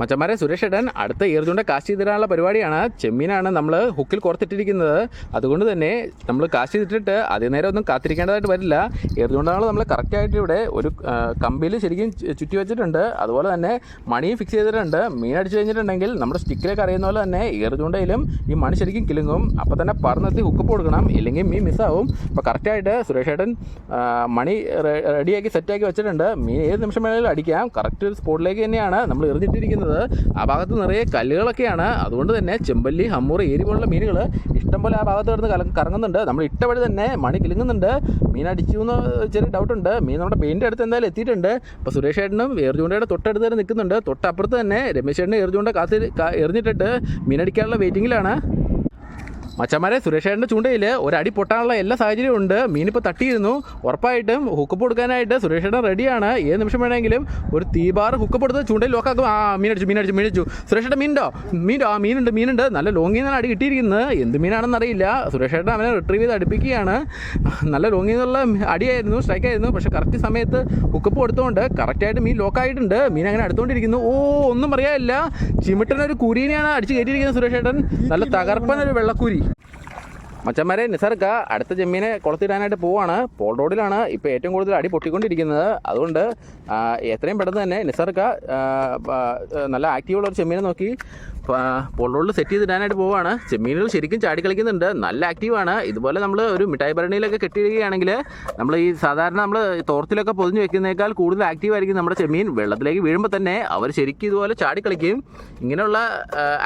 മച്ചന്മാരെ സുരേഷ് ഏട്ടൻ അടുത്ത ഈർജുണ്ട കാശ് ചെയ്തിടാനുള്ള പരിപാടിയാണ്. ചെമ്മീനാണ് നമ്മൾ ഹുക്കിൽ കോർത്തിട്ടിരിക്കുന്നത്. അതുകൊണ്ട് തന്നെ നമ്മൾ കാശ് ചെയ്തിട്ടിട്ട് അതേ നേരം ഒന്നും കാത്തിരിക്കേണ്ടതായിട്ട് വരില്ല. ഈർജുണ്ടാൾ നമ്മൾ കറക്റ്റായിട്ട് ഇവിടെ ഒരു കമ്പിയിൽ ശരിക്കും ചുറ്റി വെച്ചിട്ടുണ്ട്. അതുപോലെ തന്നെ മണിയും ഫിക്സ് ചെയ്തിട്ടുണ്ട്. മീൻ അടിച്ചു കഴിഞ്ഞിട്ടുണ്ടെങ്കിൽ നമ്മുടെ സ്റ്റിക്കിലേക്ക് അറിയുന്ന പോലെ തന്നെ ഈർജുണ്ടയിലും ഈ മണി ശരിക്കും കിളുങ്ങും അപ്പോൾ തന്നെ പറന്നെത്തി ഹുക്ക് കൊടുക്കണം. ഇല്ലെങ്കിൽ മീൻ മിസ്സാവും അപ്പോൾ കറക്റ്റായിട്ട് സുരേഷ് ഏട്ടൻ മണി റെഡിയാക്കി സെറ്റാക്കി വെച്ചിട്ടുണ്ട്. മീൻ ഏത് നിമിഷം വേണമെങ്കിലും അടിക്കാം. കറക്റ്റ് ഒരു സ്പോട്ടിലേക്ക് തന്നെയാണ് നമ്മൾ എറിഞ്ഞിട്ടിരിക്കുന്നത്. ആ ഭാഗത്ത് നിറയെ കല്ലുകളൊക്കെയാണ്. അതുകൊണ്ട് തന്നെ ചെമ്പല്ലി ഹമ്മൂറ് ഏരി പോലുള്ള മീനുകൾ ഇഷ്ടംപോലെ ആ ഭാഗത്ത് കിടന്ന് കറങ്ങുന്നുണ്ട്. നമ്മൾ ഇട്ടവഴി തന്നെ മണി കിലുങ്ങുന്നുണ്ട്. മീൻ അടിച്ചു എന്ന് ചെറിയ ഡൗട്ടുണ്ട് മീൻ നമ്മുടെ പെയിന്റെ അടുത്ത് എന്തായാലും എത്തിയിട്ടുണ്ട്. അപ്പോൾ സുരേഷ് ഏട്ടനും ഏർജുണ്ടയുടെ തൊട്ടടുത്ത് തന്നെ നിൽക്കുന്നുണ്ട്. തൊട്ടപ്പുറത്ത് തന്നെ രമേശ് ഏട്ടനും ഏർജുണ്ട കാത്തി എറിഞ്ഞിട്ടിട്ട് മീനടിക്കാനുള്ള വെയിറ്റിങ്ങിലാണ് മച്ചന്മാരെ സുരേഷേട്ടന്റെ ചൂണ്ടയിൽ ഒരടി പൊട്ടാനുള്ള എല്ലാ സാഹചര്യവും ഉണ്ട്. മീനിപ്പോൾ തട്ടിയിരുന്നു. ഉറപ്പായിട്ടും ഹുക്കപ്പ് കൊടുക്കാനായിട്ട് സുരേഷേട്ടൻ റെഡിയാണ് ഏത് നിമിഷം വേണമെങ്കിലും ഒരു തീബാർ ഹുക്കപ്പ് എടുത്ത് ചൂണ്ടയിൽ ലോക്കാക്കും ആ മീനടിച്ചു മീനടിച്ചു മീനടിച്ചു. സുരേഷേട്ടൻ മീനുണ്ടോ മീനോ ആ മീനുണ്ട് മീനുണ്ട്. നല്ല ലോങ്ങിൽ നിന്നാണ് അടി കിട്ടിയിരിക്കുന്നത്. എന്ത് മീനാണെന്ന് അറിയില്ല. സുരേഷേട്ടൻ അവനെ റിട്രീവ് ചെയ്ത് അടുപ്പിക്കുകയാണ്. നല്ല ലോങ്ങിൽ നിന്നുള്ള അടിയായിരുന്നു സ്ട്രൈക്കായിരുന്നു പക്ഷേ കറക്റ്റ് സമയത്ത് ഹുക്കപ്പ് കൊടുത്തുകൊണ്ട് കറക്റ്റായിട്ട് മീൻ ലോക്കായിട്ടുണ്ട് മീൻ അങ്ങനെ അടുത്തുകൊണ്ടിരിക്കുന്നു. ഓ ഒന്നും പറയാനില്ല. ചിമിട്ടനൊരു കുരീനെയാണ് അടിച്ച് കയറ്റിയിരിക്കുന്നത് സുരേഷേട്ടൻ. നല്ല തകർപ്പനൊരു വെള്ളക്കുരി. മച്ചന്മാരെ നിസർക്ക അടുത്ത ജമ്മീനെ കുളത്തിടാനായിട്ട് പോവാണ്. പോൾ റോഡിലാണ് ഇപ്പോൾ ഏറ്റവും കൂടുതൽ അടി പൊട്ടിക്കൊണ്ടിരിക്കുന്നത്. അതുകൊണ്ട് എത്രയും പെട്ടെന്ന് തന്നെ നിസർക്ക നല്ല ആക്റ്റീവുള്ള ഒരു ചെമ്മീനെ നോക്കി ആ, സെറ്റ് ചെയ്ത് ചെയ്തിടാനായിട്ട് പോവാണ്. ചെമ്മീനുകൾ ശരിക്കും ചാടി കളിക്കുന്നുണ്ട്. നല്ല ആക്റ്റീവാണ് ഇതുപോലെ നമ്മൾ ഒരു മിഠായി ഭരണിയിലൊക്കെ കെട്ടിയിടുകയാണെങ്കിൽ നമ്മൾ ഈ സാധാരണ നമ്മൾ തോർത്തിലൊക്കെ പൊതിഞ്ഞ് വെക്കുന്നേക്കാൾ കൂടുതൽ ആക്റ്റീവ് ആയിരിക്കും നമ്മുടെ ചെമ്മീൻ. വെള്ളത്തിലേക്ക് വീഴുമ്പോൾ തന്നെ അവർ ശരിക്കും ഇതുപോലെ ചാടി കളിക്കും. ഇങ്ങനെയുള്ള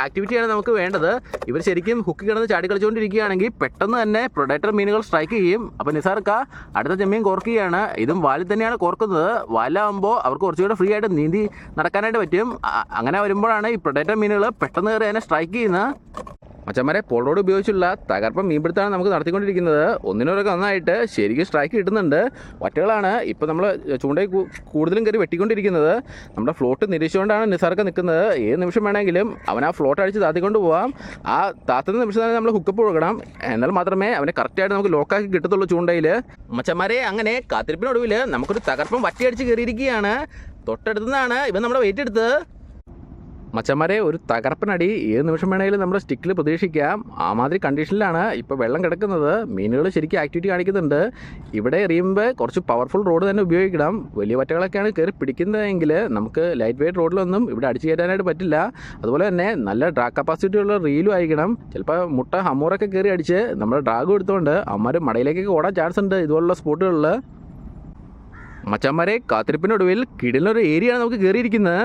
ആക്ടിവിറ്റിയാണ് നമുക്ക് വേണ്ടത്. ഇവർ ശരിക്കും ഹുക്ക് കിടന്ന് ചാടി കളിച്ചുകൊണ്ടിരിക്കുകയാണെങ്കിൽ പെട്ടെന്ന് തന്നെ പ്രൊഡക്ടർ മീനുകൾ സ്ട്രൈക്ക് ചെയ്യും. അപ്പോൾ നിസാർക്ക അടുത്ത ചെമ്മീൻ കോർക്കുകയാണ്. ഇതും വാലിൽ തന്നെയാണ് കോർക്കുന്നത്. വാലാകുമ്പോൾ അവർക്ക് കുറച്ചുകൂടെ ഫ്രീ ആയിട്ട് നീന്തി നടക്കാനായിട്ട് പറ്റും. അങ്ങനെ വരുമ്പോഴാണ് ഈ പ്രൊഡക്ടർ മീനുകൾ പെട്ടെന്ന് കയറി അതിനെ സ്ട്രൈക്ക് ചെയ്യുന്ന മച്ചന്മാരെ റോഡ് ഉപയോഗിച്ചുള്ള തകർപ്പം മീൻപിടുത്താണ് നമുക്ക് നടത്തിക്കൊണ്ടിരിക്കുന്നത്. ഒന്നിനൊരൊക്കെ നന്നായിട്ട് ശരിക്കും സ്ട്രൈക്ക് കിട്ടുന്നുണ്ട്. ഒറ്റകളാണ് ഇപ്പോൾ നമ്മൾ ചൂണ്ടയിൽ കൂടുതലും കയറി വെട്ടിക്കൊണ്ടിരിക്കുന്നത്. നമ്മുടെ ഫ്ലോട്ട് നിരീക്ഷിച്ചുകൊണ്ടാണ് നിസാർക്ക് നിൽക്കുന്നത്. ഏത് നിമിഷം വേണമെങ്കിലും അവൻ ആ ഫ്ലോട്ട് അടിച്ച് താത്തിക്കൊണ്ട് പോവാം. ആ താത്തുന്ന നിമിഷം തന്നെ നമ്മൾ ഹുക്കപ്പ് കൊടുക്കണം എന്നാൽ മാത്രമേ അവനെ കറക്റ്റായിട്ട് നമുക്ക് ലോക്കാക്കി കിട്ടത്തുള്ളൂ ചൂണ്ടയിൽ മച്ചന്മാരെ അങ്ങനെ കാത്തിരിപ്പിനൊടുവിൽ നമുക്കൊരു തകർപ്പം വറ്റിയടിച്ച് കയറിയിരിക്കുകയാണ്. തൊട്ടടുത്തുനിന്നാണ് ഇവൻ നമ്മുടെ വെയിറ്റ് എടുത്തത് മച്ചന്മാരെ ഒരു തകർപ്പനടി. ഏത് നിമിഷം വേണമെങ്കിലും നമ്മുടെ സ്റ്റിക്കിൽ പ്രതീക്ഷിക്കാം. ആ മാതിരി കണ്ടീഷനിലാണ് ഇപ്പോൾ വെള്ളം കിടക്കുന്നത്. മീനുകൾ ശരിക്കും ആക്ടിവിറ്റി കാണിക്കുന്നുണ്ട്. ഇവിടെ എറിയുമ്പോൾ കുറച്ച് പവർഫുൾ റോഡ് തന്നെ ഉപയോഗിക്കണം. വലിയ വറ്റകളൊക്കെയാണ് കയറി പിടിക്കുന്നതെങ്കിൽ നമുക്ക് ലൈറ്റ് വെയിറ്റ് റോഡിലൊന്നും ഇവിടെ അടിച്ചു കയറ്റാനായിട്ട് പറ്റില്ല. അതുപോലെ തന്നെ നല്ല ഡ്രാഗ് കപ്പാസിറ്റി ഉള്ള റീലും ആയിരിക്കണം ചിലപ്പോൾ മുട്ട ഹമ്മൂറൊക്കെ കയറി അടിച്ച് നമ്മൾ ഡ്രാഗ് എടുത്തുകൊണ്ട് അമ്മമാർ മടയിലേക്കൊക്കെ ഓടാൻ ചാൻസ് ഉണ്ട് ഇതുപോലുള്ള സ്പോട്ടുകളിൽ മച്ചന്മാരെ കാത്തിരിപ്പിനൊടുവിൽ കിടിലൊരു ഏരിയയാണ് നമുക്ക് കയറിയിരിക്കുന്നത്